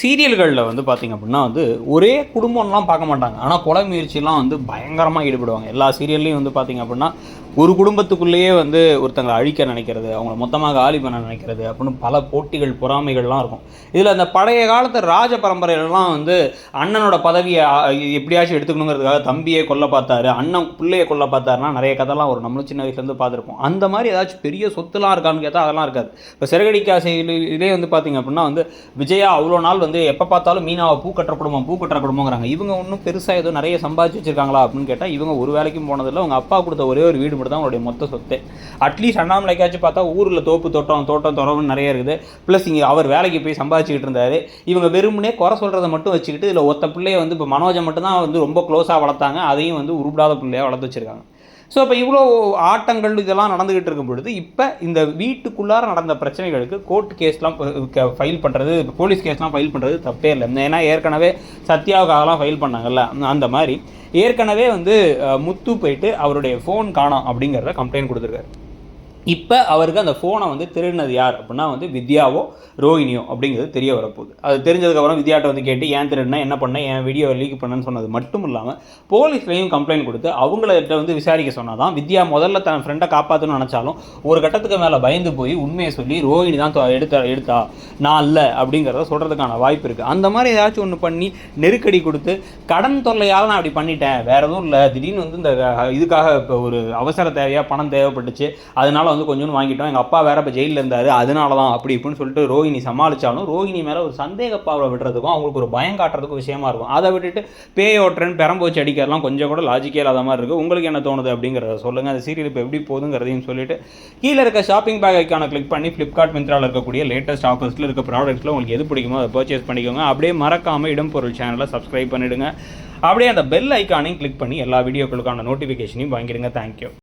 சீரியல்களில் வந்து பார்த்திங்க அப்படின்னா வந்து ஒரே குடும்பம்லாம் பார்க்க மாட்டாங்க. ஆனால் கொலை முயற்சிலாம் வந்து பயங்கரமாக ஈடுபடுவாங்க. எல்லா சீரியல்லையும் வந்து பார்த்திங்க அப்படின்னா ஒரு குடும்பத்துக்குள்ளேயே வந்து ஒருத்தங்களை அழிக்க நினைக்கிறது அவங்கள மொத்தமாக காலி பண்ண நினைக்கிறது அப்படின்னு பல போட்டிகள் பொறாமைகள்லாம் இருக்கும். இதில் அந்த பழைய காலத்து ராஜ பரம்பரையிலலாம் வந்து அண்ணனோட பதவியை எப்படியாச்சும் எடுத்துக்கணுங்கிறதுக்காக தம்பியை கொல்ல பார்த்தாரு அண்ணன் பிள்ளையை கொல்ல பார்த்தாருன்னா நிறைய கதைலாம் ஒரு நம்மளும் சின்ன வயசுலேருந்து பார்த்துருப்போம். அந்த மாதிரி ஏதாச்சும் பெரிய சொத்துலாம் இருக்கான்னு கேட்டால் அதெல்லாம் இருக்காது. இப்போ சிறகடிக்கா வந்து பார்த்திங்க அப்படின்னா வந்து விஜயா அவ்வளோ நாள் வந்து வந்து எப்போ பார்த்தாலும் மீனாவை பூ கட்டுற குடும்பம் பூ கட்டுற குடும்பங்கிறாங்க. இவங்க ஒன்றும் பெருசாக ஏதோ நிறைய சம்பாதிச்சு வச்சிருக்காங்களா அப்படின்னு கேட்டால் இவங்க ஒரு வேலைக்கும் போனதில்லை. அவங்க அப்பா கொடுத்த ஒரே ஒரு வீடு மட்டும் தான் அவங்களுடைய மொத்த சொத்து. அட்லீஸ்ட் அண்ணாமலைக்காச்சும் பார்த்தா ஊரில் தோப்பு தோட்டம் தோட்டம் துறவுன்னு நிறைய இருக்குது. ப்ளஸ் இங்கே அவர் வேலைக்கு போய் சம்பாதிச்சுக்கிட்டு இருந்தார். இவங்க வெறுமனே குறை சொல்கிறத மட்டும் வச்சுக்கிட்டு இதில் ஒத்த பிள்ளைய வந்து இப்போ மனோஜை மட்டும் தான் வந்து ரொம்ப க்ளோஸாக வளர்த்தாங்க. அதையும் வந்து உருப்பிடாத பிள்ளையாக வளர்த்து வச்சுருக்காங்க. ஸோ இப்போ இவ்வளோ ஆட்டங்கள் இதெல்லாம் நடந்துகிட்டு இருக்கும் பொழுது இப்போ இந்த வீட்டுக்குள்ளார நடந்த பிரச்சனைகளுக்கு கோர்ட் கேஸ்லாம் ஃபைல் பண்ணுறது போலீஸ் கேஸ்லாம் ஃபைல் பண்ணுறது தப்பே இல்லை. ஏன்னா ஏற்கனவே சத்யாவுக்காகலாம் ஃபைல் பண்ணாங்கல்ல. அந்த மாதிரி ஏற்கனவே வந்து முத்து போயிட்டு அவருடைய ஃபோன் காணோம் அப்படிங்கிறத கம்ப்ளைண்ட் கொடுத்துருக்காரு. இப்போ அவருக்கு அந்த ஃபோனை வந்து திருடினது யார்? அப்படின்னா வந்து வித்யாவோ ரோஹிணியோ அப்படிங்கிறது தெரிய வரப்போகுது. அது தெரிஞ்சதுக்கப்புறம் வித்யாட்ட வந்து கேட்டு ஏன் திருடினா? என்ன பண்ண? என் வீடியோ லீக் பண்ணேன்னு சொன்னது மட்டும் இல்லாமல் போலீஸ்லேயும் கம்ப்ளைண்ட் கொடுத்து அவங்கள்ட்ட வந்து விசாரிக்க சொன்னாதான் வித்யா முதல்ல தன் ஃப்ரெண்டை காப்பாற்றணும்னு நினச்சாலும் ஒரு கட்டத்துக்கு மேலே பயந்து போய் உண்மையை சொல்லி ரோஹிணி தான் எடுத்த எடுத்தா? நான் இல்லை அப்படிங்கிறத சொல்கிறதுக்கான வாய்ப்பு இருக்குது அந்த மாதிரி ஏதாச்சும் ஒன்று பண்ணி நெருக்கடி கொடுத்து கடன் தொல்லையால் நான் அப்படி பண்ணிட்டேன். வேறு எதுவும் இல்லை. திடீர்னு வந்து இந்த இதுக்காக இப்போ ஒரு அவசர தேவையாக பணம் தேவைப்பட்டுச்சு. அதனால வந்து கொஞ்சோண்டு வாங்கிட்டோம். எங்கள் அப்பா வேறு இப்போ ஜெயிலில் இருந்தார். அதனால தான் அப்படி இப்படின்னு சொல்லிட்டு ரோஹிணி சமாளித்தாலும் ரோஹிணி மேலே ஒரு சந்தேக பார்வை விடுறதுக்கும் அவங்களுக்கு ஒரு பயம் காட்டுறதுக்கும் விஷயமா இருக்கும். அதை விட்டுட்டு பேய் ஓட்டுறன் பெரம்போச்சு அடிக்கிறலாம் கொஞ்சம் கூட லாஜிக்கே இல்லாத மாதிரி இருக்குது உங்களுக்கு என்ன தோணுது அப்படிங்கிறத சொல்லுங்கள் அந்த சீரியல் இப்போ எப்படி போகுதுங்கிறதையும் சொல்லிட்டு கீழே இருக்க ஷாப்பிங் பேக் ஐக்கான கிளிக் பண்ணி ஃப்ளிப்கார்ட் மிந்த்ராவில் இருக்கக்கூடிய லேட்டஸ்ட் ஆஃபர்ஸில் இருக்க ப்ராடக்ட்ஸில் உங்களுக்கு எது பிடிக்குமோ அதை பர்ச்சேஸ் பண்ணிக்கோங்க. அப்படியே மறக்காமல் இடம் பொருள் சேனலை சப்ஸ்கிரைப் பண்ணிவிடுங்க அப்படியே அந்த பெல் ஐக்கானையும் கிளிக் பண்ணி எல்லா வீடியோக்களுக்கான நோட்டிஃபிகேஷனையும் வாங்கிடுங்க. தேங்க்யூ